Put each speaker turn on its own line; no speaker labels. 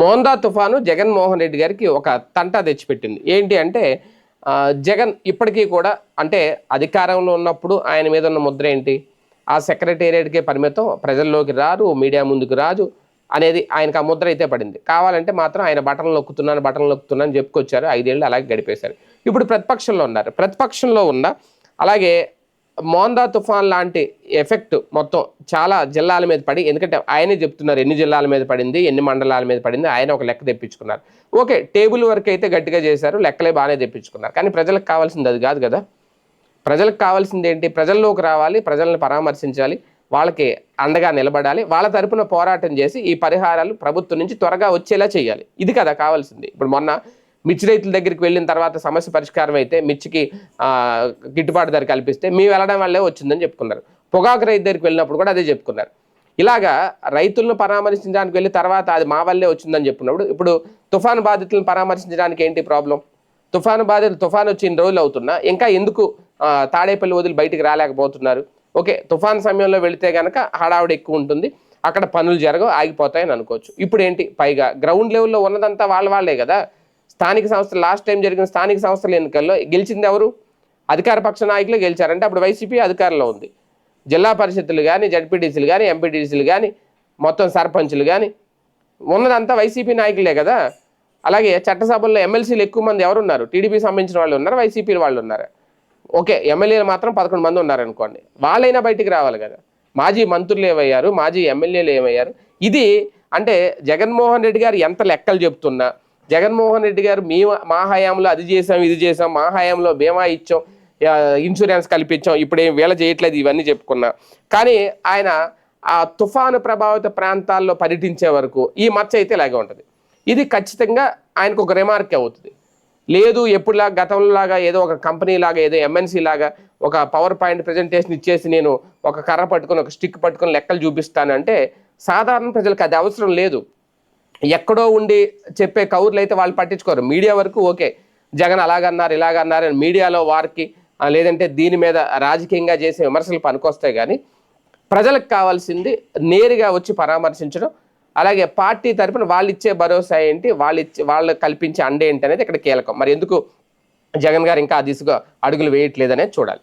మోందా తుఫాను జగన్మోహన్ రెడ్డి గారికి ఒక తంట తెచ్చిపెట్టింది. ఏంటి అంటే జగన్ ఇప్పటికీ కూడా అంటే అధికారంలో ఉన్నప్పుడు ఆయన మీద ఉన్న ముద్ర ఏంటి? ఆ సెక్రటేరియట్కే పరిమితం ప్రజల్లోకి రారు మీడియా ముందుకు రాదు అనేది ఆయనకు ఆ ముద్ర అయితే పడింది. కావాలంటే మాత్రం ఆయన బటన్లు నొక్కుతున్నాను బటన్లు నొక్కుతున్నాను చెప్పుకొచ్చారు ఐదేళ్ళు అలాగే గడిపేశారు. ఇప్పుడు ప్రతిపక్షంలో ఉన్నారు. ప్రతిపక్షంలో ఉన్న అలాగే మోందా తుఫాన్ లాంటి ఎఫెక్ట్ మొత్తం చాలా జిల్లాల మీద పడి ఎందుకంటే ఆయనే చెప్తున్నారు ఎన్ని జిల్లాల మీద పడింది ఎన్ని మండలాల మీద పడింది ఆయన ఒక లెక్క తెప్పించుకున్నారు. ఓకే టేబుల్ వరకు అయితే గట్టిగా చేశారు లెక్కలే బాగానే తెప్పించుకున్నారు. కానీ ప్రజలకు కావాల్సింది అది కాదు కదా. ప్రజలకు కావాల్సింది ఏంటి? ప్రజల్లోకి రావాలి ప్రజల్ని పరామర్శించాలి వాళ్ళకి అండగా నిలబడాలి వాళ్ళ తరపున పోరాటం చేసి ఈ పరిహారాలు ప్రభుత్వం నుంచి త్వరగా వచ్చేలా చేయాలి. ఇది కదా కావాల్సింది. ఇప్పుడు మొన్న మిర్చి రైతుల దగ్గరికి వెళ్ళిన తర్వాత సమస్య పరిష్కారం అయితే మిర్చికి గిట్టుబాటు ధర కల్పిస్తే మేము వెళ్ళడం వల్లే వచ్చిందని చెప్పుకున్నారు. పొగాకు రైతు దగ్గరికి వెళ్ళినప్పుడు కూడా అదే చెప్పుకున్నారు. ఇలాగా రైతులను పరామర్శించడానికి వెళ్ళి తర్వాత అది మా వల్లే వచ్చిందని చెప్పుకున్నప్పుడు ఇప్పుడు తుఫాను బాధితులను పరామర్శించడానికి ఏంటి ప్రాబ్లం? తుఫాను బాధితులు తుఫాను వచ్చి ఇన్ని రోజులు అవుతున్నా ఇంకా ఎందుకు తాడేపల్లి వదిలి బయటికి రాలేకపోతున్నారు? ఓకే తుఫాన్ సమయంలో వెళితే కనుక హడావుడి ఎక్కువ ఉంటుంది అక్కడ పనులు జరగవు ఆగిపోతాయని అనుకోవచ్చు. ఇప్పుడు ఏంటి పైగా గ్రౌండ్ లెవెల్లో ఉన్నదంతా వాళ్ళ వాళ్ళే కదా. స్థానిక సంస్థలు లాస్ట్ టైం జరిగిన స్థానిక సంస్థల ఎన్నికల్లో గెలిచింది ఎవరు? అధికార పక్ష నాయకులు గెలిచారంటే అప్పుడు వైసీపీ అధికారంలో ఉంది. జిల్లా పరిషత్తులు కానీ జడ్పీటీసీలు కానీ ఎంపీటీసీలు కానీ మొత్తం సర్పంచులు కానీ ఉన్నదంతా వైసీపీ నాయకులే కదా? అలాగే చట్టసభల్లో ఎమ్మెల్సీలు ఎక్కువ మంది ఎవరు ఉన్నారు టీడీపీ సంబంధించిన వాళ్ళు ఉన్నారు? వైసీపీ వాళ్ళు ఉన్నారు? ఓకే ఎమ్మెల్యేలు మాత్రం పదకొండు మంది ఉన్నారు అనుకోండి వాళ్ళైనా బయటికి రావాలి కదా? మాజీ మంత్రులు ఏమయ్యారు? మాజీ ఎమ్మెల్యేలు ఏమయ్యారు? ఇది అంటే జగన్మోహన్ రెడ్డి గారు ఎంత లెక్కలు చెప్తున్నా జగన్మోహన్ రెడ్డి గారు మీ మా హయాంలో అది చేసాం ఇది చేసాం మా హయాంలో బీమా ఇచ్చాం ఇన్సూరెన్స్ కల్పించాం ఇప్పుడేం వేళ చేయట్లేదు ఇవన్నీ చెప్పుకున్నా. కానీ ఆయన ఆ తుఫాను ప్రభావిత ప్రాంతాల్లో పర్యటించే వరకు ఈ మచ్చ అయితే ఇలాగే ఉంటుంది. ఇది ఖచ్చితంగా ఆయనకు ఒక రిమార్క్ అవుతుంది. లేదు ఎప్పుడులా గతంలాగా ఏదో ఒక కంపెనీ లాగా ఏదో ఎంఎన్సీ లాగా ఒక పవర్ పాయింట్ ప్రజెంటేషన్ ఇచ్చేసి నేను ఒక కర్ర పట్టుకొని ఒక స్టిక్ పట్టుకొని లెక్కలు చూపిస్తానంటే సాధారణ ప్రజలకు అది అవసరం లేదు. ఎక్కడో ఉండి చెప్పే కౌర్లు అయితే వాళ్ళు పట్టించుకోరు. మీడియా వరకు ఓకే జగన్ అలాగన్నారు ఇలాగన్నారు అని మీడియాలో వారికి లేదంటే దీని మీద రాజకీయంగా చేసే విమర్శలు పనికొస్తాయి కానీ ప్రజలకు కావాల్సింది నేరుగా వచ్చి పరామర్శించడం అలాగే పార్టీ తరఫున వాళ్ళు ఇచ్చే భరోసా ఏంటి వాళ్ళు ఇచ్చే వాళ్ళు కల్పించే అండ ఏంటి అనేది ఇక్కడ కీలకం. మరి ఎందుకు జగన్ గారు ఇంకా ఆ దిశగా అడుగులు వేయట్లేదనేది చూడాలి.